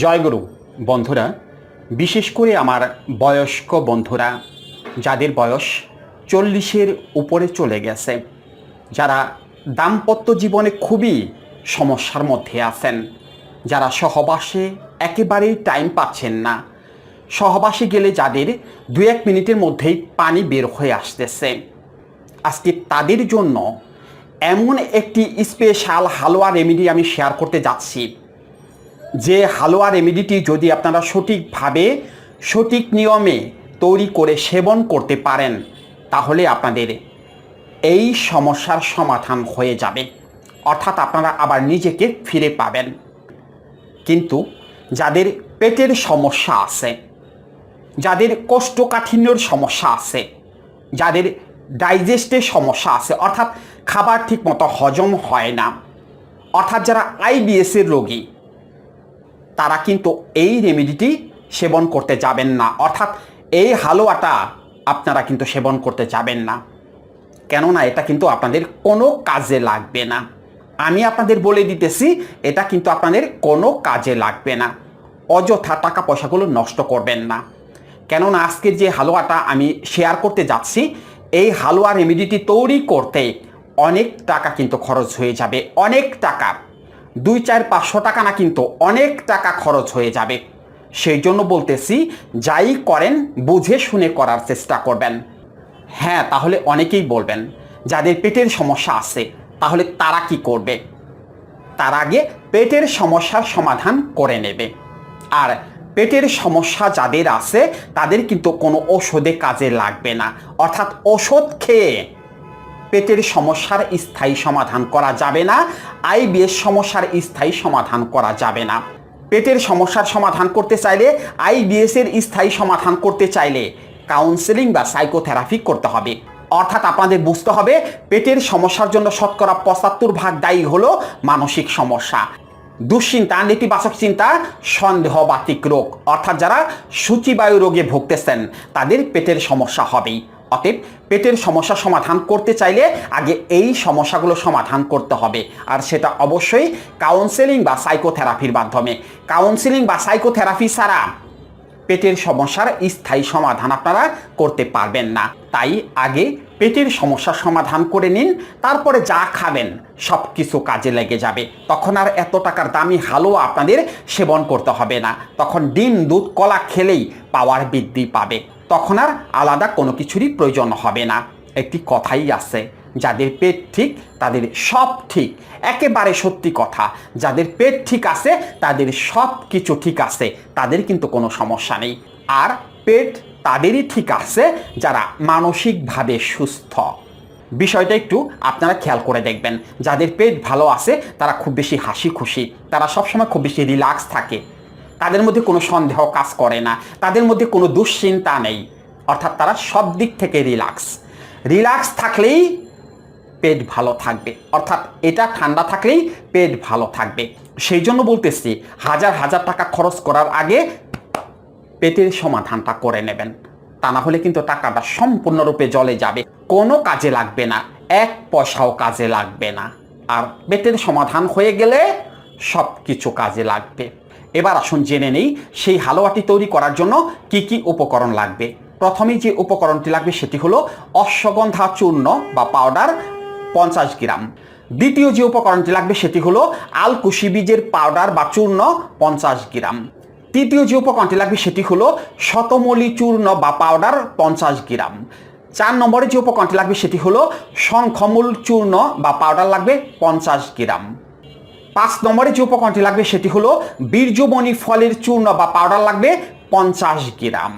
জয়গুরু, বন্ধুরা, বিশেষ করে আমার বয়স্ক বন্ধুরা, যাদের বয়স চল্লিশের উপরে চলে গেছে, যারা দাম্পত্য জীবনে খুবই সমস্যার মধ্যে আছেন, যারা সহবাসে একেবারেই টাইম পাচ্ছেন না, সহবাসে গেলে যাদের দু এক মিনিটের মধ্যেই পানি বের হয়ে আসতেছে। আজকে তাদের জন্য এমন একটি স্পেশাল হালুয়া রেমেডি আমি শেয়ার করতে যাচ্ছি। যে হালুয়া রেমেডিটি যদি আপনারা সঠিকভাবে, সঠিক নিয়মে তৈরি করে সেবন করতে পারেন, তাহলে আপনাদের এই সমস্যার সমাধান হয়ে যাবে। অর্থাৎ আপনারা আবার নিজেকে ফিরে পাবেন। কিন্তু যাদের পেটের সমস্যা আছে, যাদের কোষ্ঠকাঠিন্যর সমস্যা আছে, যাদের ডাইজেস্টের সমস্যা আছে, অর্থাৎ খাবার ঠিকমতো হজম হয় না, অর্থাৎ যারা আইবিএসের রোগী তারা কিন্তু এই রেমেডিটি সেবন করতে যাবেন না। অর্থাৎ এই হালুয়াটা আপনারা কিন্তু সেবন করতে যাবেন না। কেননা এটা কিন্তু আপনাদের কোনো কাজে লাগবে না। আমি আপনাদের বলে দিতেছি, এটা কিন্তু আপনাদের কোনো কাজে লাগবে না। অযথা টাকা পয়সাগুলো নষ্ট করবেন না। কেননা আজকে যে হালুয়াটা আমি শেয়ার করতে যাচ্ছি, এই হালুয়া রেমেডিটি তৈরি করতে অনেক টাকা কিন্তু খরচ হয়ে যাবে। অনেক টাকা। দুই চার পাঁচশো টাকা না কিন্তু অনেক টাকা খরচ হয়ে যাবে। সেই জন্য বলতেছি, যাই করেন, বুঝে শুনে করার চেষ্টা করবেন। হ্যাঁ তাহলে অনেকেই বলবেন, যাদের পেটের সমস্যা আছে, তাহলে তারা কি করবে? তার আগে পেটের সমস্যার সমাধান করে নেবে। আর পেটের সমস্যা যাদের আছে, তাদের কিন্তু কোনো ওষুধে কাজে লাগবে না। অর্থাৎ ওষুধ খেয়ে পেটের সমস্যার স্থায়ী সমাধান করা যাবে না আইবিএস সমস্যার স্থায়ী সমাধান করা যাবে না। পেটের সমস্যার সমাধান করতে চাইলে আইবিএস এর স্থায়ী সমাধান করতে চাইলে কাউন্সেলিং বা সাইকোথেরাপি করতে হবে। অর্থাৎ আপনাদের বুঝতে হবে, পেটের সমস্যার জন্য শতকরা পঁচাত্তর ভাগ দায়ী হলো মানসিক সমস্যা। দুশ্চিন্তা, নেতিবাচক চিন্তা, সন্দেহ বাতিক রোগ। অর্থাৎ যারা সূচিবায়ু রোগে ভুগতেছেন, তাদের পেটের সমস্যা হবেই। অতএব পেটের সমস্যা সমাধান করতে চাইলে আগে এই সমস্যাগুলো সমাধান করতে হবে। আর সেটা অবশ্যই কাউন্সেলিং বা সাইকোথেরাপির মাধ্যমে। কাউন্সেলিং বা সাইকোথেরাপি ছাড়া পেটের সমস্যার স্থায়ী সমাধান আপনারা করতে পারবেন না। তাই আগে পেটের সমস্যার সমাধান করে নিন, তারপরে যা খাবেন সব কিছু কাজে লেগে যাবে। তখন আর এত টাকার দামি হালুয়া আপনাদের সেবন করতে হবে না। তখন ডিম, দুধ, কলা খেলেই পাওয়ার বৃদ্ধি পাবে। তখন আর আলাদা কোনো কিছুরই প্রয়োজন হবে না। একটি কথাই আছে, যাদের পেট ঠিক, তাদের সব ঠিক। একেবারে সত্যি কথা, যাদের পেট ঠিক আছে, তাদের সব কিছু ঠিক আছে, তাদের কিন্তু কোনো সমস্যা নেই। আর পেট তাদেরই ঠিক আছে, যারা মানসিকভাবে সুস্থ। বিষয়টা একটু আপনারা খেয়াল করে দেখবেন। যাদের পেট ভালো আছে, তারা খুব বেশি হাসি খুশি তারা সবসময় খুব বেশি রিল্যাক্স থাকে। তাদের মধ্যে কোনো সন্দেহ কাজ করে না। তাদের মধ্যে কোনো দুশ্চিন্তা নেই। অর্থাৎ তারা সব দিক থেকে রিল্যাক্স। রিল্যাক্স থাকলেই পেট ভালো থাকবে। অর্থাৎ এটা ঠান্ডা থাকলেই পেট ভালো থাকবে। সেই জন্য বলতেছি, হাজার হাজার টাকা খরচ করার আগে পেটের সমাধানটা করে নেবেন। তা না হলে কিন্তু টাকাটা সম্পূর্ণরূপে জলে যাবে। কোনো কাজে লাগবে না। এক পয়সাও কাজে লাগবে না। আর পেটের সমাধান হয়ে গেলে সব কিছু কাজে লাগবে। এবার আসুন জেনে নেই সেই হালুয়াটি তৈরি করার জন্য কি কি উপকরণ লাগবে। প্রথমেই যে উপকরণটি লাগবে সেটি হলো অশ্বগন্ধা চূর্ণ বা পাউডার পঞ্চাশ গ্রাম। দ্বিতীয় যে উপকরণটি লাগবে সেটি হলো আলকুশি বীজের পাউডার বা চূর্ণ পঞ্চাশ গ্রাম। তৃতীয় যে উপকরণটি লাগবে সেটি হলো শতমলি চূর্ণ বা পাউডার পঞ্চাশ গ্রাম। চার নম্বরে যে উপকরণটি লাগবে সেটি হলো শঙ্খমূল চূর্ণ বা পাউডার লাগবে পঞ্চাশ গ্রাম। পাঁচ নম্বরে যে উপকরণটি লাগবে সেটি হলো বীর্যমণি ফলের চূর্ণ বা পাউডার লাগবে পঞ্চাশ গ্রাম।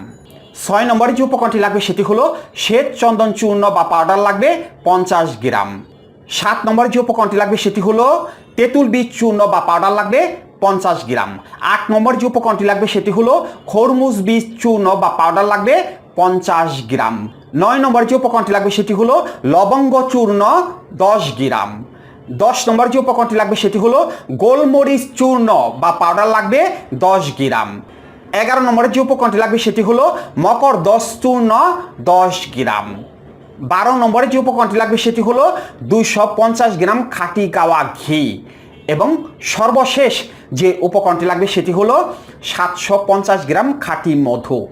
ছয় নম্বরে যে উপকরণটি লাগবে সেটি হলো শ্বেত চন্দন চূর্ণ বা পাউডার লাগবে পঞ্চাশ গ্রাম। সাত নম্বরে যে উপকরণটি লাগবে সেটি হলো তেঁতুল বীজ চূর্ণ বা পাউডার লাগবে পঞ্চাশ গ্রাম। আট নম্বর যে উপকরণটি লাগবে সেটি হলো খরমুজ বীজ চূর্ণ বা পাউডার লাগবে পঞ্চাশ গ্রাম। নয় নম্বর যে উপকরণটি লাগবে সেটি হলো লবঙ্গ চূর্ণ দশ গ্রাম। দশ নম্বর যে উপকরণটি লাগবে সেটি হলো গোলমরিচ চূর্ণ বা পাউডার লাগবে দশ গ্রাম। এগারো নম্বরের যে উপকরণটি লাগবে সেটি হলো মকর দশ চূর্ণ দশ গ্রাম। বারো নম্বরের যে উপকরণটি লাগবে সেটি হলো দুইশো পঞ্চাশ গ্রাম খাঁটি গাওয়া ঘি। এবং সর্বশেষ যে উপকরণটি লাগবে সেটি হলো সাতশো পঞ্চাশ গ্রাম খাঁটি মধু।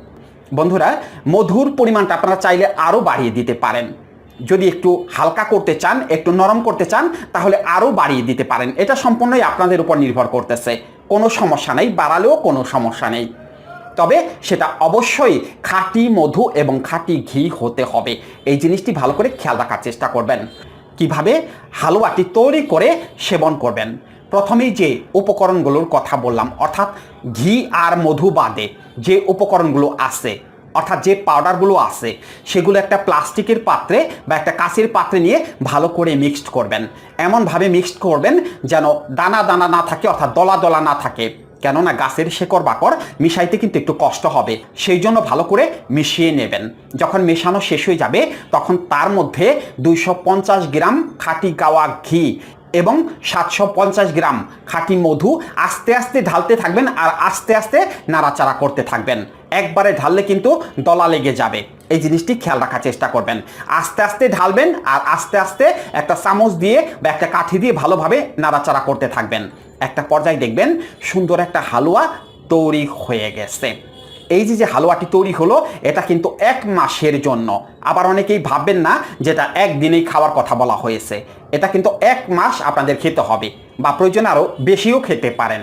বন্ধুরা, মধুর পরিমাণটা আপনারা চাইলে আরও বাড়িয়ে দিতে পারেন। যদি একটু হালকা করতে চান, একটু নরম করতে চান, তাহলে আরও বাড়িয়ে দিতে পারেন। এটা সম্পূর্ণই আপনাদের উপর নির্ভর করতেছে। কোনো সমস্যা নেই, বাড়ালেও কোনো সমস্যা নেই। তবে সেটা অবশ্যই খাঁটি মধু এবং খাঁটি ঘি হতে হবে। এই জিনিসটি ভালো করে খেয়াল রাখার চেষ্টা করবেন। কীভাবে? হালুয়াটি তৈরি করে সেবন করবেন। প্রথমেই যে উপকরণগুলোর কথা বললাম, অর্থাৎ ঘি আর মধু বাদে যে উপকরণগুলো আছে অর্থাৎ যে পাউডারগুলো আছে, সেগুলো একটা প্লাস্টিকের পাত্রে বা একটা কাঁচের পাত্রে নিয়ে ভালো করে মিক্সড করবেন। এমনভাবে মিক্সড করবেন যেন দানা দানা না থাকে, অর্থাৎ দলা দলা না থাকে। কেননা গাছের শেকড় বাকড় মিশাইতে কিন্তু একটু কষ্ট হবে, সেই জন্য ভালো করে মিশিয়ে নেবেন। যখন মেশানো শেষ হয়ে যাবে, তখন তার মধ্যে দুইশো পঞ্চাশ গ্রাম খাঁটি গাওয়া ঘি এবং সাতশো পঞ্চাশ গ্রাম খাঁটি মধু আস্তে আস্তে ঢালতে থাকবেন আর আস্তে আস্তে নাড়াচাড়া করতে থাকবেন। একবারে ঢাললে কিন্তু দলা লেগে যাবে। এই জিনিসটি খেয়াল রাখার চেষ্টা করবেন। আস্তে আস্তে ঢালবেন আর আস্তে আস্তে একটা চামচ দিয়ে বা একটা কাঠি দিয়ে ভালোভাবে নাড়াচাড়া করতে থাকবেন। একটা পর্যায়ে দেখবেন সুন্দর একটা হালুয়া তৈরি হয়ে গেছে। এই যে যে হালুয়াটি তৈরি হলো, এটা কিন্তু এক মাসের জন্য। আবার অনেকেই ভাববেন না যেটা একদিনেই খাওয়ার কথা বলা হয়েছে। এটা কিন্তু এক মাস আপনাদের খেতে হবে বা প্রয়োজন আরও বেশিও খেতে পারেন।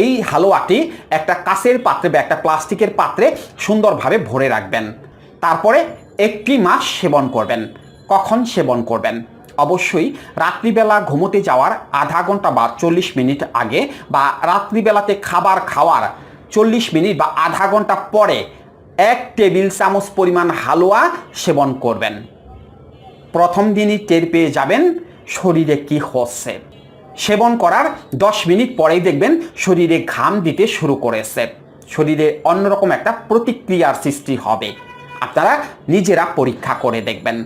এই হালুয়াটি একটা কাঁচের পাত্রে বা একটা প্লাস্টিকের পাত্রে সুন্দরভাবে ভরে রাখবেন। তারপরে একটি মাস সেবন করবেন। কখন সেবন করবেন? অবশ্যই রাত্রিবেলা ঘুমোতে যাওয়ার আধা ঘণ্টা বা চল্লিশ মিনিট আগে বা রাত্রিবেলাতে খাবার খাওয়ার চল্লিশ মিনিট বা আধা ঘণ্টা পরে এক টেবিল চামচ পরিমাণ হালুয়া সেবন করবেন। প্রথম দিনই টের পেয়ে যাবেন শরীরে কি হচ্ছে। সেবন করার দশ মিনিট পরেই দেখবেন শরীরে ঘাম দিতে শুরু করেছে। শরীরে অন্যরকম একটা প্রতিক্রিয়ার সৃষ্টি হবে। আপনারা নিজেরা পরীক্ষা করে দেখবেন।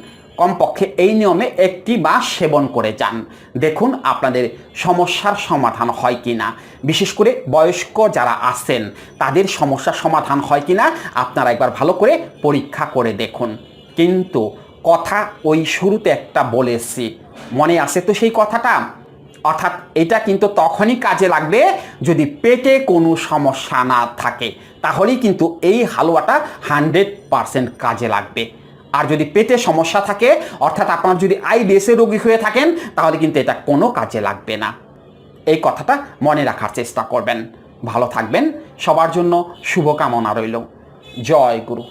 কমপক্ষে এই নিয়মে একটি মাস সেবন করে যান। দেখুন আপনাদের সমস্যার সমাধান হয় কি না বিশেষ করে বয়স্ক যারা আছেন, তাদের সমস্যার সমাধান হয় কি না আপনারা একবার ভালো করে পরীক্ষা করে দেখুন। কিন্তু কথা ওই শুরুতে একটা বলেছি, মনে আছে তো সেই কথাটা? অর্থাৎ এটা কিন্তু তখনই কাজে লাগবে যদি পেটে কোনো সমস্যা না থাকে, তাহলেই কিন্তু এই হালুয়াটা হান্ড্রেড পারসেন্ট কাজে লাগবে। আর যদি পেটে সমস্যা থাকে, অর্থাৎ আপনার যদি আইবিএসের রোগী হয়ে থাকেন, তাহলে কিন্তু এটা কোনো কাজে লাগবে না। এই কথাটা মনে রাখার চেষ্টা করবেন। ভালো থাকবেন। সবার জন্য শুভকামনা রইল। জয় গুরু।